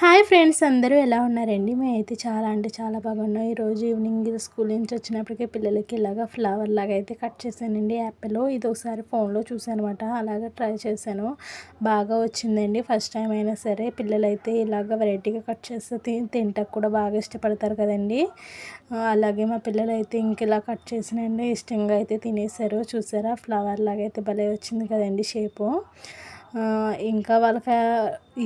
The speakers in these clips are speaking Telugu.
హాయ్ ఫ్రెండ్స్ అందరూ ఎలా ఉన్నారండి? అయితే చాలా అంటే చాలా బాగున్నాం. ఈరోజు ఈవినింగ్ స్కూల్ నుంచి వచ్చినప్పటికీ పిల్లలకి ఇలాగ ఫ్లవర్ లాగా అయితే కట్ చేశానండి. యాపిల్ ఇది ఒకసారి ఫోన్లో చూసాను అనమాట అలాగ ట్రై చేశాను. బాగా వచ్చిందండి. ఫస్ట్ టైం అయినా సరే పిల్లలు అయితే ఇలాగ వెరైటీగా కట్ చేస్తే తింటకు కూడా బాగా ఇష్టపడతారు కదండి. అలాగే మా పిల్లలు అయితే ఇంక ఇలా కట్ చేసినండి. ఇష్టంగా అయితే తినేసారు చూసారా? ఫ్లవర్ లాగా అయితే భలే వచ్చింది కదండి షేపు. ఇంకా వాళ్ళకి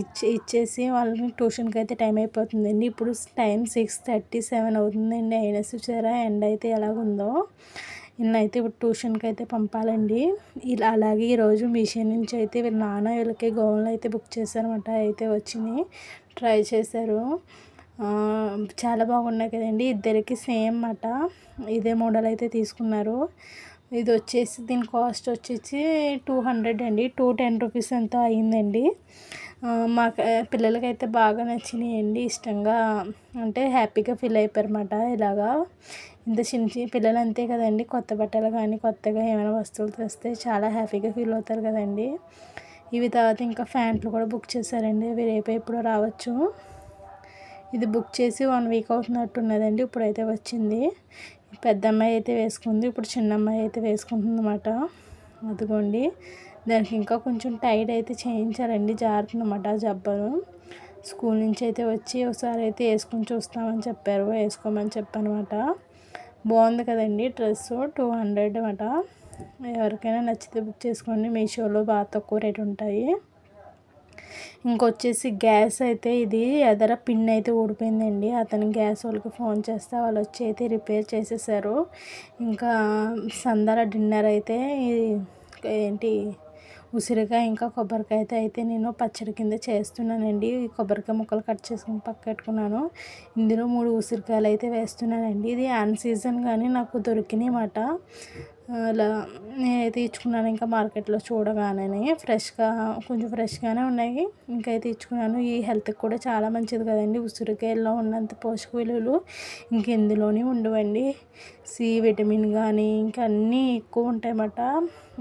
ఇచ్చి ఇచ్చేసి వాళ్ళని ట్యూషన్కి అయితే టైం అయిపోతుందండి. ఇప్పుడు టైం సిక్స్ థర్టీ సెవెన్ అవుతుందండి. అయినా చూసారా? ఎండ్ అయితే ఎలాగుందో. అయితే ఇప్పుడు ట్యూషన్కి అయితే పంపాలండి. ఇలా అలాగే ఈరోజు మీషో నుంచి అయితే వీళ్ళ నాన్న వీళ్ళకి గౌన్లు అయితే బుక్ చేశారనమాట అయితే వచ్చినాయి ట్రై చేశారు. చాలా బాగున్నాయి కదండి. ఇద్దరికి సేమ్ అన్నమాట ఇదే మోడల్ అయితే తీసుకున్నారు. ఇది వచ్చేసి దీని కాస్ట్ వచ్చేసి టూ హండ్రెడ్ అండి. టూ టెన్ రూపీస్ అంతా అయిందండి. మా పిల్లలకైతే బాగా నచ్చినాయండి. ఇష్టంగా అంటే హ్యాపీగా ఫీల్ అయిపోయారన్నమాట ఇలాగా. ఇంత చిన్న చిన్న పిల్లలు అంతే కదండి. కొత్త బట్టలు కానీ కొత్తగా ఏమైనా వస్తువులు తెస్తే చాలా హ్యాపీగా ఫీల్ అవుతారు కదండి. ఇవి తర్వాత ఇంకా ఫ్యాంట్లు కూడా బుక్ చేశారండి. అవి రేపు ఎప్పుడో రావచ్చు. ఇది బుక్ చేసి వన్ వీక్ అవుతున్నట్టున్నదండి ఇప్పుడైతే వచ్చింది. పెద్ద అమ్మాయి అయితే వేసుకుంది ఇప్పుడు చిన్న అమ్మాయి అయితే వేసుకుంటుంది అనమాట అదిగోండి. దానికి ఇంకా కొంచెం టైట్ అయితే చేయించాలండి జారుతుందన్నమాట జబ్బను స్కూల్ నుంచి అయితే వచ్చి ఒకసారి అయితే వేసుకొని చూస్తామని చెప్పారు వేసుకోమని చెప్పనమాట బాగుంది కదండి డ్రెస్ టూ హండ్రెడ్ అనమాట ఎవరికైనా నచ్చితే బుక్ చేసుకోండి మీషోలో బాగా తక్కువ రేట్ ఉంటాయి. ఇంకొచ్చేసి గ్యాస్ అయితే ఇది ఎదర పిన్ అయితే ఊడిపోయిందండి. అతను గ్యాస్ వాళ్ళకి ఫోన్ చేస్తే వాళ్ళు వచ్చి అయితే రిపేర్ చేసేసారు. ఇంకా సందర డిన్నర్ అయితే ఏంటి ఉసిరికాయ ఇంకా కొబ్బరికాయ అయితే అయితే నేను పచ్చడి కింద చేస్తున్నానండి. కొబ్బరికాయ ముక్కలు కట్ చేసుకుని పక్క పెట్టుకున్నాను. ఇందులో మూడు ఉసిరికాయలు అయితే వేస్తున్నానండి. ఇది అన్ సీజన్ కానీ నాకు దొరికినాయి అన్నమాట అలా నేనైతే ఇచ్చుకున్నాను ఇంకా మార్కెట్లో చూడగానే ఫ్రెష్గా కొంచెం ఫ్రెష్గానే ఉన్నాయి. ఇంకా అయితే ఇచ్చుకున్నాను ఈ హెల్త్కి కూడా చాలా మంచిది కదండి. ఉసిరికాయల్లో ఉన్నంత పోషక విలువలు ఇంకెందులోనే ఉండవండి. సి విటమిన్ కానీ ఇంకా అన్నీ ఎక్కువ ఉంటాయన్నమాట.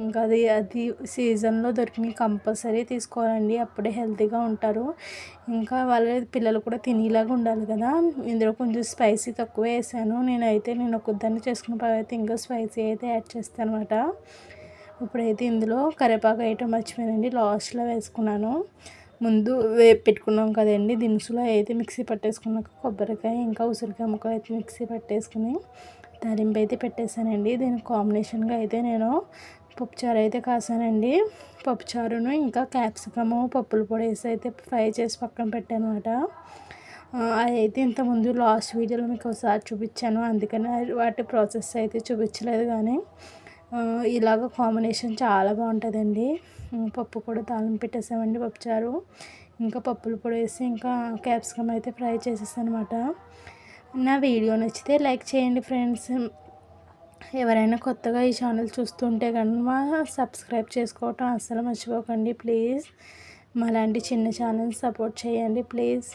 ఇంకా అది అది సీజన్లో దొరికినవి కంపల్సరీ తీసుకోవాలండి. అప్పుడే హెల్తీగా ఉంటారు. ఇంకా వాళ్ళ పిల్లలు కూడా తినేలాగా ఉండాలి కదా. ఇందులో కొంచెం స్పైసీ తక్కువ వేసాను. నేనైతే నేను ఒకదాన్ని చేసుకున్న తర్వాత ఇంకా స్పైసీ అయితే యాడ్ చేస్తాను అనమాట ఇప్పుడైతే ఇందులో కరివేపాకు వేయటం మర్చిపోయానండి. లాస్ట్లో వేసుకున్నాను. ముందు వేపు పెట్టుకున్నాం కదండి. దినుసులో అయితే మిక్సీ పట్టేసుకున్నాక కొబ్బరికాయ ఇంకా ఉసిరికాయ ముక్కలు అయితే మిక్సీ పట్టేసుకుని తాలింపు అయితే పెట్టేశానండి. దీనికి కాంబినేషన్గా అయితే నేను పప్పుచారు అయితే కాసానండి. పప్పుచారును ఇంకా క్యాప్సికము పప్పుల పొడి వేసి అయితే ఫ్రై చేసి పక్కన పెట్టాను అనమాట అయితే ఇంతకుముందు లాస్ట్ వీడియోలో మీకు ఒకసారి చూపించాను. అందుకని వాటి ప్రాసెస్ అయితే చూపించలేదు కానీ ఇలాగ కాంబినేషన్ చాలా బాగుంటుందండి. పప్పు కూడా తాళం పెట్టేసామండి పప్పుచారు. ఇంకా పప్పుల పొడి వేసి ఇంకా క్యాప్సికమ్ అయితే ఫ్రై చేసేసాను అనమాట నా వీడియో నచ్చితే లైక్ చేయండి ఫ్రెండ్స్. ఎవరైనా కొత్తగా ఈ ఛానల్ చూస్తుంటే కనుక సబ్స్క్రైబ్ చేసుకోవటం అస్సలు మర్చిపోకండి. ప్లీజ్ మాలాంటి చిన్న ఛానల్ సపోర్ట్ చేయండి. ప్లీజ్.